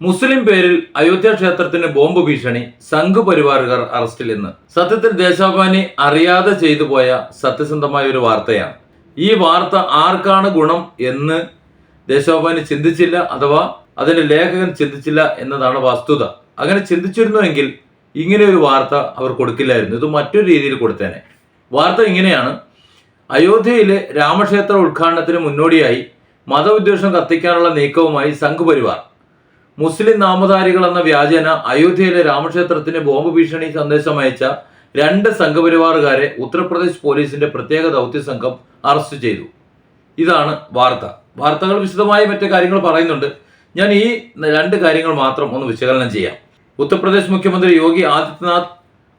മുസ്ലിം പേരിൽ അയോധ്യ ക്ഷേത്രത്തിന് ബോംബ് ഭീഷണി സംഘ് പരിവാറുകാർ അറസ്റ്റിൽ ഇന്ന് സത്യത്തിൽ ദേശാഭിമാനി അറിയാതെ ചെയ്തു പോയ സത്യസന്ധമായ ഒരു വാർത്തയാണ്. ഈ വാർത്ത ആർക്കാണ് ഗുണം എന്ന് ദേശാഭിമാനി ചിന്തിച്ചില്ല അഥവാ അതിന്റെ ലേഖകൻ ചിന്തിച്ചില്ല എന്നതാണ് വസ്തുത. അങ്ങനെ ചിന്തിച്ചിരുന്നുവെങ്കിൽ ഇങ്ങനെ ഒരു വാർത്ത അവർ കൊടുക്കില്ലായിരുന്നു. ഇത് മറ്റൊരു രീതിയിൽ കൊടുത്തേനെ. വാർത്ത ഇങ്ങനെയാണ്. അയോധ്യയിലെ രാമക്ഷേത്ര ഉദ്ഘാടനത്തിന് മുന്നോടിയായി മതവിദ്വേഷം കത്തിക്കാനുള്ള നീക്കവുമായി സംഘ് പരിവാർ മുസ്ലിം നാമധാരികൾ എന്ന വ്യാജേന അയോധ്യയിലെ രാമക്ഷേത്രത്തിന് ബോംബ് ഭീഷണി സന്ദേശം അയച്ച രണ്ട് സംഘപരിവാറുകാരെ ഉത്തർപ്രദേശ് പോലീസിന്റെ പ്രത്യേക ദൗത്യ സംഘം അറസ്റ്റ് ചെയ്തു. ഇതാണ് വാർത്ത. വാർത്തകൾ വിശദമായി മറ്റു കാര്യങ്ങൾ പറയുന്നുണ്ട്. ഞാൻ ഈ രണ്ട് കാര്യങ്ങൾ മാത്രം ഒന്ന് വിശകലനം ചെയ്യാം. ഉത്തർപ്രദേശ് മുഖ്യമന്ത്രി യോഗി ആദിത്യനാഥ്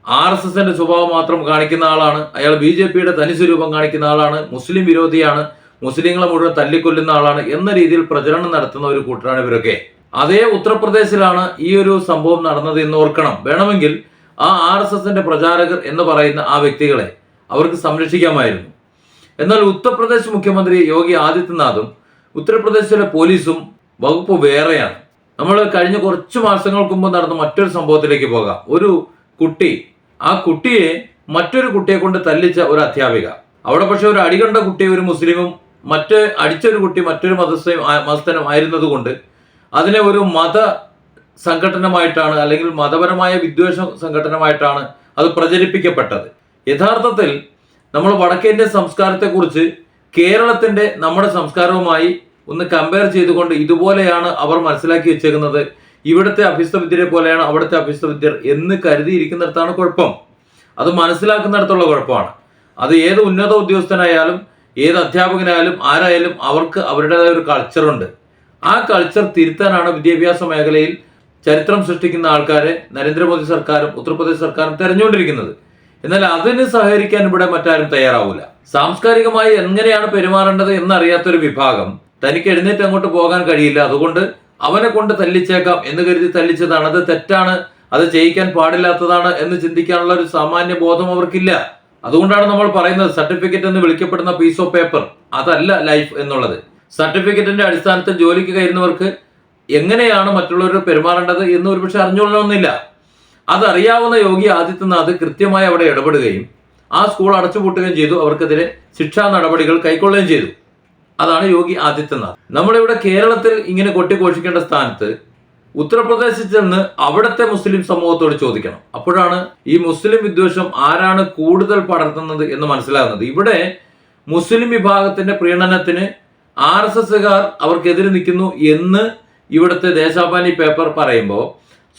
ആർ എസ് എസിന്റെ സ്വഭാവം മാത്രം കാണിക്കുന്ന ആളാണ്. അയാൾ ബി ജെ പിയുടെ തനി സ്വരൂപം കാണിക്കുന്ന ആളാണ്. മുസ്ലിം വിരോധിയാണ്. മുസ്ലിങ്ങളെ മുഴുവൻ തല്ലിക്കൊല്ലുന്ന ആളാണ്. എന്ന രീതിയിൽ പ്രചരണം നടത്തുന്ന ഒരു കൂട്ടരാണ് ഇവരൊക്കെ. അതേ ഉത്തർപ്രദേശിലാണ് ഈ ഒരു സംഭവം നടന്നത് എന്ന് ഓർക്കണം. വേണമെങ്കിൽ ആ ആർ എസ് എസിന്റെ പ്രചാരകർ എന്ന് പറയുന്ന ആ വ്യക്തികളെ അവർക്ക് സംരക്ഷിക്കാമായിരുന്നു. എന്നാൽ ഉത്തർപ്രദേശ് മുഖ്യമന്ത്രി യോഗി ആദിത്യനാഥും ഉത്തർപ്രദേശിലെ പോലീസും വകുപ്പ് വേറെയാണ്. നമ്മൾ കഴിഞ്ഞ കുറച്ച് മാസങ്ങൾക്ക് മുമ്പ് നടന്ന മറ്റൊരു സംഭവത്തിലേക്ക് പോകാം. ഒരു കുട്ടി ആ കുട്ടിയെ മറ്റൊരു കുട്ടിയെ കൊണ്ട് തല്ലിച്ച ഒരു അധ്യാപിക. അവിടെ പക്ഷെ ഒരു അടികണ്ട കുട്ടി ഒരു മുസ്ലിമും മറ്റ് അടിച്ചൊരു കുട്ടി മറ്റൊരു മതസ്ഥയും മതസ്ഥനും ആയിരുന്നത് കൊണ്ട് അതിനെ ഒരു മത സംഘടനമായിട്ടാണ് അല്ലെങ്കിൽ മതപരമായ വിദ്വേഷ സംഘടനമായിട്ടാണ് അത് പ്രചരിപ്പിക്കപ്പെട്ടത്. യഥാർത്ഥത്തിൽ നമ്മൾ വടക്കേന്ത്യൻ സംസ്കാരത്തെക്കുറിച്ച് കേരളത്തിന്റെ നമ്മുടെ സംസ്കാരവുമായി ഒന്ന് കമ്പയർ ചെയ്തുകൊണ്ട് ഇതുപോലെയാണ് അവർ മനസ്സിലാക്കി വെച്ചേക്കുന്നത്. ഇവിടുത്തെ അഭ്യസ്തവിദ്യരെ പോലെയാണ് അവിടുത്തെ അഭ്യസ്തവിദ്യർ എന്ന് കരുതിയിരിക്കുന്നിടത്താണ് കുഴപ്പം. അത് മനസ്സിലാക്കുന്നിടത്തുള്ള കുഴപ്പമാണ്. അത് ഏത് ഉന്നത ഉദ്യോഗസ്ഥനായാലും ഏത് അധ്യാപകനായാലും ആരായാലും അവർക്ക് അവരുടേതായ ഒരു കൾച്ചറുണ്ട് ആ കൾച്ചർ തിരുത്താനാണ് വിദ്യാഭ്യാസ മേഖലയിൽ ചരിത്രം സൃഷ്ടിക്കുന്ന ആൾക്കാരെ നരേന്ദ്രമോദി സർക്കാരും ഉത്തർപ്രദേശ് സർക്കാരും തെരഞ്ഞുകൊണ്ടിരിക്കുന്നത്. എന്നാൽ അതിന് സഹകരിക്കാൻ ഇവിടെ മറ്റാരും തയ്യാറാവില്ല സാംസ്കാരികമായി എങ്ങനെയാണ് പെരുമാറേണ്ടത് എന്നറിയാത്തൊരു വിഭാഗം തനിക്ക് എഴുന്നേറ്റ് അങ്ങോട്ട് പോകാൻ കഴിയില്ല. അതുകൊണ്ട് അവനെ കൊണ്ട് തല്ലിച്ചേക്കാം എന്ന് കരുതി തല്ലിച്ചതാണ്. അത് തെറ്റാണ്. അത് ചെയ്യിക്കാൻ പാടില്ലാത്തതാണ് എന്ന് ചിന്തിക്കാനുള്ള ഒരു സാമാന്യ ബോധം അവർക്കില്ല. അതുകൊണ്ടാണ് നമ്മൾ പറയുന്നത് സർട്ടിഫിക്കറ്റ് എന്ന് വിളിക്കപ്പെടുന്ന പീസ് ഓഫ് പേപ്പർ അതല്ല ലൈഫ് എന്നുള്ളത്. സർട്ടിഫിക്കറ്റിന്റെ അടിസ്ഥാനത്തിൽ ജോലിക്ക് കയറുന്നവർക്ക് എങ്ങനെയാണ് മറ്റുള്ളവർ പെരുമാറേണ്ടത് എന്ന് ഒരുപക്ഷെ അറിഞ്ഞുകൊള്ളണമെന്നില്ല. അതറിയാവുന്ന യോഗി ആദിത്യനാഥ് കൃത്യമായി അവിടെ ഇടപെടുകയും ആ സ്കൂൾ അടച്ചുപൂട്ടുകയും ചെയ്തു. അവർക്കെതിരെ ശിക്ഷാ നടപടികൾ കൈക്കൊള്ളുകയും ചെയ്തു. അതാണ് യോഗി ആദിത്യനാഥ്. നമ്മളിവിടെ കേരളത്തിൽ ഇങ്ങനെ കൊട്ടിഘോഷിക്കേണ്ട സ്ഥാനത്ത് ഉത്തർപ്രദേശിൽ ചെന്ന് അവിടുത്തെ മുസ്ലിം സമൂഹത്തോട് ചോദിക്കണം. അപ്പോഴാണ് ഈ മുസ്ലിം വിദ്വേഷം ആരാണ് കൂടുതൽ പടർത്തുന്നത് എന്ന് മനസ്സിലാകുന്നത്. ഇവിടെ മുസ്ലിം വിഭാഗത്തിന്റെ പ്രീണനത്തിന് ആർ എസ് എസ്സുകാർ അവർക്കെതിരെ നിൽക്കുന്നു എന്ന് ഇവിടുത്തെ ദേശാഭിമാനി പേപ്പർ പറയുമ്പോൾ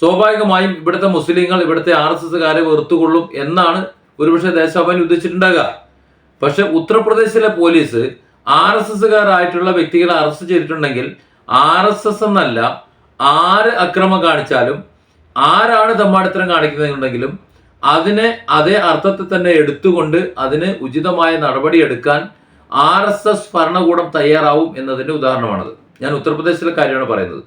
സ്വാഭാവികമായും ഇവിടുത്തെ മുസ്ലിങ്ങൾ ഇവിടുത്തെ ആർ എസ് എസ്സുകാരെ വെറുത്തുകൊള്ളും എന്നാണ് ഒരുപക്ഷെ ദേശാഭിമാനി ഉദ്ദേശിച്ചിട്ടുണ്ടാകുക. പക്ഷെ ഉത്തർപ്രദേശിലെ പോലീസ് ആർ എസ് എസ്സുകാരായിട്ടുള്ള വ്യക്തികളെ അറസ്റ്റ് ചെയ്തിട്ടുണ്ടെങ്കിൽ ആർ എസ് എസ് എന്നല്ല ആര് അക്രമം കാണിച്ചാലും ആരാണ് തമ്മാടിത്തരം കാണിക്കുന്നുണ്ടെങ്കിലും അതിനെ അതേ അർത്ഥത്തിൽ തന്നെ എടുത്തുകൊണ്ട് അതിന് ഉചിതമായ നടപടി എടുക്കാൻ ആർ എസ് എസ് ഭരണകൂടം തയ്യാറാവും എന്നതിന്റെ ഉദാഹരണമാണത്. ഞാൻ ഉത്തർപ്രദേശിലെ കാര്യമാണ് പറയുന്നത്.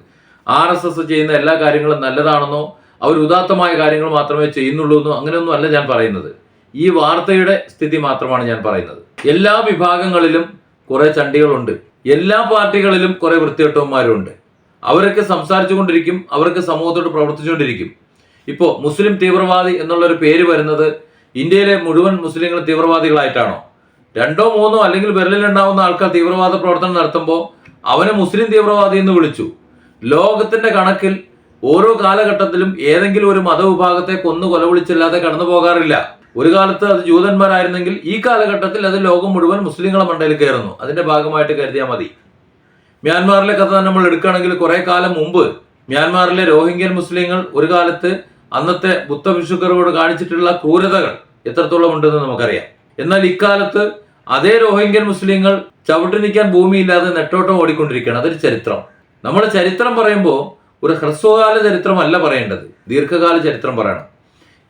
ആർ എസ് എസ് ചെയ്യുന്ന എല്ലാ കാര്യങ്ങളും നല്ലതാണെന്നോ അവർ ഉദാത്തമായ കാര്യങ്ങൾ മാത്രമേ ചെയ്യുന്നുള്ളൂ എന്നോ അങ്ങനെയൊന്നും അല്ല ഞാൻ പറയുന്നത്. ഈ വാർത്തയുടെ സ്ഥിതി മാത്രമാണ് ഞാൻ പറയുന്നത്. എല്ലാ വിഭാഗങ്ങളിലും കുറെ ചണ്ടികളുണ്ട്. എല്ലാ പാർട്ടികളിലും കുറേ വൃത്തികെട്ടവന്മാരുണ്ട്. അവരൊക്കെ സംസാരിച്ചുകൊണ്ടിരിക്കും അവരൊക്കെ സമൂഹത്തോട് പ്രവർത്തിച്ചുകൊണ്ടിരിക്കും. ഇപ്പോൾ മുസ്ലിം തീവ്രവാദി എന്നുള്ളൊരു പേര് വരുന്നത് ഇന്ത്യയിലെ മുഴുവൻ മുസ്ലിങ്ങളും തീവ്രവാദികളായിട്ടാണോ? രണ്ടോ മൂന്നോ അല്ലെങ്കിൽ വിരലിലുണ്ടാവുന്ന ആൾക്കാർ തീവ്രവാദ പ്രവർത്തനം നടത്തുമ്പോൾ അവനെ മുസ്ലിം തീവ്രവാദി എന്ന് വിളിച്ചു. ലോകത്തിന്റെ കണക്കിൽ ഓരോ കാലഘട്ടത്തിലും ഏതെങ്കിലും ഒരു മതവിഭാഗത്തെ കൊന്നു കൊലവിളിച്ചില്ലാതെ കടന്നു പോകാറില്ല. ഒരു കാലത്ത് അത് ജൂതന്മാരായിരുന്നെങ്കിൽ ഈ കാലഘട്ടത്തിൽ അത് ലോകം മുഴുവൻ മുസ്ലിങ്ങളെ മണ്ടയിൽ കയറുന്നു. അതിന്റെ ഭാഗമായിട്ട് കരുതിയാൽ മതി. മ്യാൻമാറിലെ കഥ നമ്മൾ എടുക്കുകയാണെങ്കിൽ കുറെ കാലം മുമ്പ് മ്യാൻമാറിലെ രോഹിംഗ്യൻ മുസ്ലിങ്ങൾ ഒരു കാലത്ത് അന്നത്തെ ബുദ്ധഭിക്ഷുക്കരോട് കാണിച്ചിട്ടുള്ള ക്രൂരതകൾ എത്രത്തോളം ഉണ്ടെന്ന് നമുക്കറിയാം. എന്നാൽ ഇക്കാലത്ത് അതേ രോഹിംഗ്യൻ മുസ്ലിങ്ങൾ ചവിട്ടി നിൽക്കാൻ ഭൂമിയില്ലാതെ നെട്ടോട്ടം ഓടിക്കൊണ്ടിരിക്കുകയാണ്. അതൊരു ചരിത്രം. നമ്മൾ ചരിത്രം പറയുമ്പോൾ ഒരു ഹ്രസ്വകാല ചരിത്രമല്ല പറയേണ്ടത്. ദീർഘകാല ചരിത്രം പറയണം.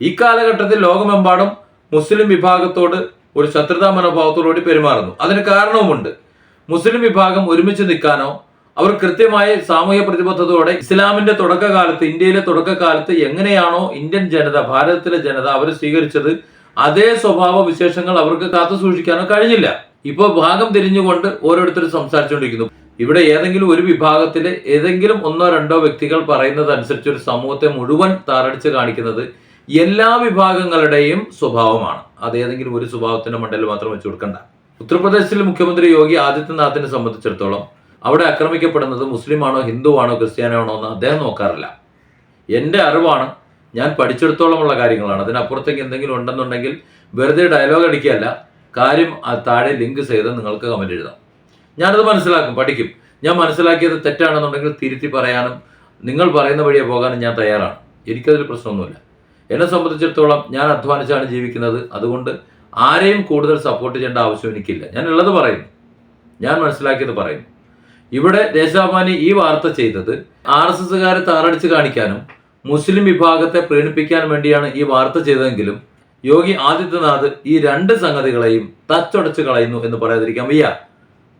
ഈ കാലഘട്ടത്തിൽ ലോകമെമ്പാടും മുസ്ലിം വിഭാഗത്തോട് ഒരു ശത്രുതാ മനോഭാവത്തോടുകൂടി പെരുമാറുന്നു. അതിന് കാരണവുമുണ്ട്. മുസ്ലിം വിഭാഗം ഒരുമിച്ച് നിൽക്കാനോ അവർ കൃത്യമായ സാമൂഹ്യ പ്രതിബദ്ധതയോടെ ഇസ്ലാമിന്റെ തുടക്കകാലത്ത് ഇന്ത്യയിലെ തുടക്കകാലത്ത് എങ്ങനെയാണോ ഇന്ത്യൻ ജനത ഭാരതത്തിലെ ജനത അവർ സ്വീകരിച്ചത് അതേ സ്വഭാവ വിശേഷങ്ങൾ അവർക്ക് കാത്തു സൂക്ഷിക്കാനോ കഴിഞ്ഞില്ല. ഇപ്പോൾ ഭാഗം തിരിഞ്ഞുകൊണ്ട് ഓരോരുത്തരും സംസാരിച്ചുകൊണ്ടിരിക്കുന്നു. ഇവിടെ ഏതെങ്കിലും ഒരു വിഭാഗത്തിലെ ഏതെങ്കിലും ഒന്നോ രണ്ടോ വ്യക്തികൾ പറയുന്നതനുസരിച്ച് ഒരു സമൂഹത്തെ മുഴുവൻ താറടിച്ച് കാണിക്കുന്നത് എല്ലാ വിഭാഗങ്ങളുടെയും സ്വഭാവമാണ്. അത് ഏതെങ്കിലും ഒരു സ്വഭാവത്തിന്റെ മണ്ടയിൽ മാത്രം വെച്ചു കൊടുക്കണ്ട. ഉത്തർപ്രദേശിലെ മുഖ്യമന്ത്രി യോഗി ആദിത്യനാഥിനെ സംബന്ധിച്ചിടത്തോളം അവിടെ ആക്രമിക്കപ്പെടുന്നത് മുസ്ലിമാണോ ഹിന്ദുവാണോ ക്രിസ്ത്യാനോ എന്ന് അദ്ദേഹം നോക്കാറില്ല. എന്റെ അറിവാണ് ഞാൻ പഠിച്ചെടുത്തോളമുള്ള കാര്യങ്ങളാണ്. അതിനപ്പുറത്തേക്ക് എന്തെങ്കിലും ഉണ്ടെന്നുണ്ടെങ്കിൽ വെറുതെ ഡയലോഗ് അടിക്കുകയല്ല. കാര്യം താഴെ ലിങ്ക് ചെയ്ത് നിങ്ങൾക്ക് കമന്റ് എഴുതാം. ഞാനത് മനസ്സിലാക്കും പഠിക്കും. ഞാൻ മനസ്സിലാക്കിയത് തെറ്റാണെന്നുണ്ടെങ്കിൽ തിരുത്തി പറയാനും നിങ്ങൾ പറയുന്ന വഴിയെ പോകാനും ഞാൻ തയ്യാറാണ്. എനിക്കതിൽ പ്രശ്നമൊന്നുമില്ല. എന്നെ സംബന്ധിച്ചിടത്തോളം ഞാൻ അധ്വാനിച്ചാണ് ജീവിക്കുന്നത്. അതുകൊണ്ട് ആരെയും കൂടുതൽ സപ്പോർട്ട് ചെയ്യേണ്ട ആവശ്യം എനിക്കില്ല. ഞാൻ ഉള്ളത് പറയുന്നു. ഞാൻ മനസ്സിലാക്കിയത് പറയുന്നു. ഇവിടെ ദേശാഭിമാനി ഈ വാർത്ത ചെയ്തത് ആർ എസ് എസ്സുകാരെ താറടിച്ച് കാണിക്കാനും മുസ്ലിം വിഭാഗത്തെ പ്രീണിപ്പിക്കാൻ വേണ്ടിയാണ് ഈ വാർത്ത ചെയ്തതെങ്കിലും യോഗി ആദിത്യനാഥ് ഈ രണ്ട് സംഗതികളെയും തച്ചൊടച്ച് കളയുന്നു എന്ന് പറയാതിരിക്കാൻ വയ്യ.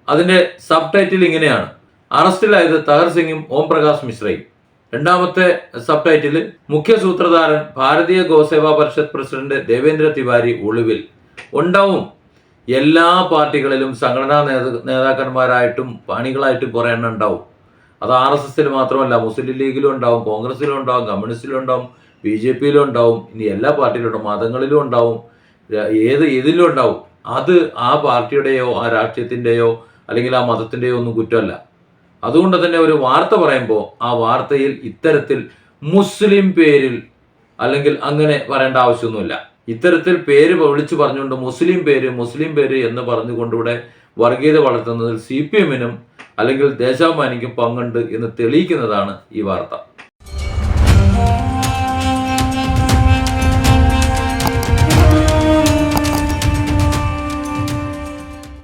അതിന്റെ സബ് ടൈറ്റിൽ ഇങ്ങനെയാണ്. അറസ്റ്റിലായത് തഹർ സിംഗും ഓം പ്രകാശ് മിശ്രയും. രണ്ടാമത്തെ സബ് ടൈറ്റിൽ മുഖ്യ സൂത്രധാരൻ ഭാരതീയ ഗോസേവാ പരിഷത്ത് പ്രസിഡന്റ് ദേവേന്ദ്ര തിവാരി ഒളിവിൽ. ഉണ്ടാവും. എല്ലാ പാർട്ടികളിലും സംഘടനാ നേതാക്കന്മാരായിട്ടും പണികളായിട്ടും കുറേ എണ്ണം ഉണ്ടാവും. അത് ആർ എസ് എസിൽ മാത്രമല്ല മുസ്ലിം ലീഗിലും ഉണ്ടാവും കോൺഗ്രസിലും ഉണ്ടാവും കമ്മ്യൂണിസ്റ്റിലും ഉണ്ടാവും ബി ജെ പിയിലും ഉണ്ടാവും ഇനി എല്ലാ പാർട്ടിയിലും ഉണ്ടാവും മതങ്ങളിലും ഉണ്ടാവും ഏത് ഏതിലും ഉണ്ടാവും. അത് ആ പാർട്ടിയുടെയോ ആ രാഷ്ട്രീയത്തിന്റെയോ അല്ലെങ്കിൽ ആ മതത്തിന്റെയോ ഒന്നും കുറ്റമല്ല. അതുകൊണ്ട് തന്നെ ഒരു വാർത്ത പറയുമ്പോൾ ആ വാർത്തയിൽ ഇത്തരത്തിൽ മുസ്ലിം പേരിൽ അല്ലെങ്കിൽ അങ്ങനെ പറയേണ്ട ആവശ്യമൊന്നുമില്ല. ഇത്തരത്തിൽ പേര് വിളിച്ചു പറഞ്ഞുകൊണ്ട് മുസ്ലിം പേര് മുസ്ലിം പേര് എന്ന് പറഞ്ഞുകൊണ്ട് ഇവിടെ വർഗീയത വളർത്തുന്നതിൽ സി പി എമ്മിനും അല്ലെങ്കിൽ ദേശാഭിമാനിക്കും പങ്കുണ്ട് എന്ന് തെളിയിക്കുന്നതാണ് ഈ വാർത്ത.